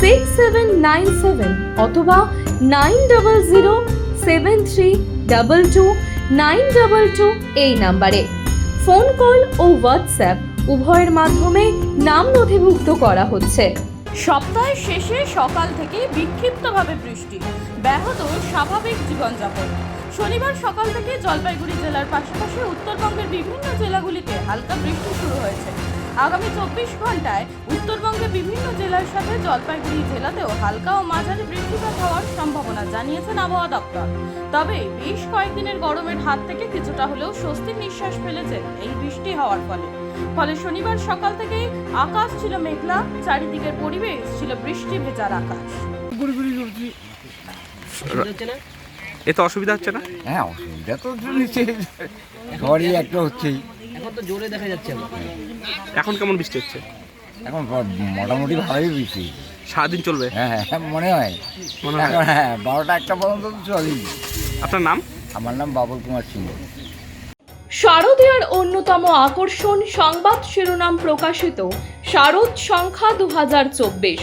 six seven nine seven অথবা nine double zero seven three double two nine double two এই নাম্বারে। Phone, call ও WhatsApp উভয়ের মাধ্যমে নাম নথিভুক্ত করা হচ্ছে। সপ্তাহের শেষে সকাল থেকে বিক্ষিপ্তভাবে বৃষ্টি। ব্যাহত স্বাভাবিক জীবনযাপন। শনিবার সকাল থেকে জলপাইগুড়ি জেলার পাশাপাশি উত্তরবঙ্গের বিভিন্ন জেলাগুলিতে হালকা বৃষ্টি শুরু হয়েছে। আগামী চব্বিশ ঘন্টায় উত্তরবঙ্গের বিভিন্ন জেলার সাথে জলপাইগুড়ি জেলাতেও হালকা ও মাঝারি বৃষ্টিপাত হওয়ার সম্ভাবনা জানিয়েছেন আবহাওয়া দপ্তর। তবে বেশ কয়েকদিনের গরমের হাত থেকে কিছুটা হলেও স্বস্তির নিঃশ্বাস ফেলেছেন এই বৃষ্টি হওয়ার ফলে। ফলে শনিবার সকাল থেকে আকাশ ছিল মেঘলা চারিদিকের পরিবেশ ছিল বৃষ্টি ভেজার আকাশ। এতে অসুবিধা হচ্ছে না? হ্যাঁ অসুবিধা তো নিশ্চয়ই। সবারই একটা হচ্ছেই। এখন জোরে দেখা যাচ্ছে এখন? কেমন বৃষ্টি হচ্ছে? এখন মোটামুটি ভালোই বৃষ্টি। সারাদিন চলবে? হ্যাঁ হ্যাঁ হ্যাঁ, মনে হয়। মনে হয়? হ্যাঁ বারোটা একটা পর্যন্ত তো চলেই। আপনার নাম? আমার নাম বাবুল কুমার সিংহ শারদীয়ার অন্যতম আকর্ষণ সংবাদ শিরোনাম প্রকাশিত শারদ সংখ্যা দু হাজার চব্বিশ।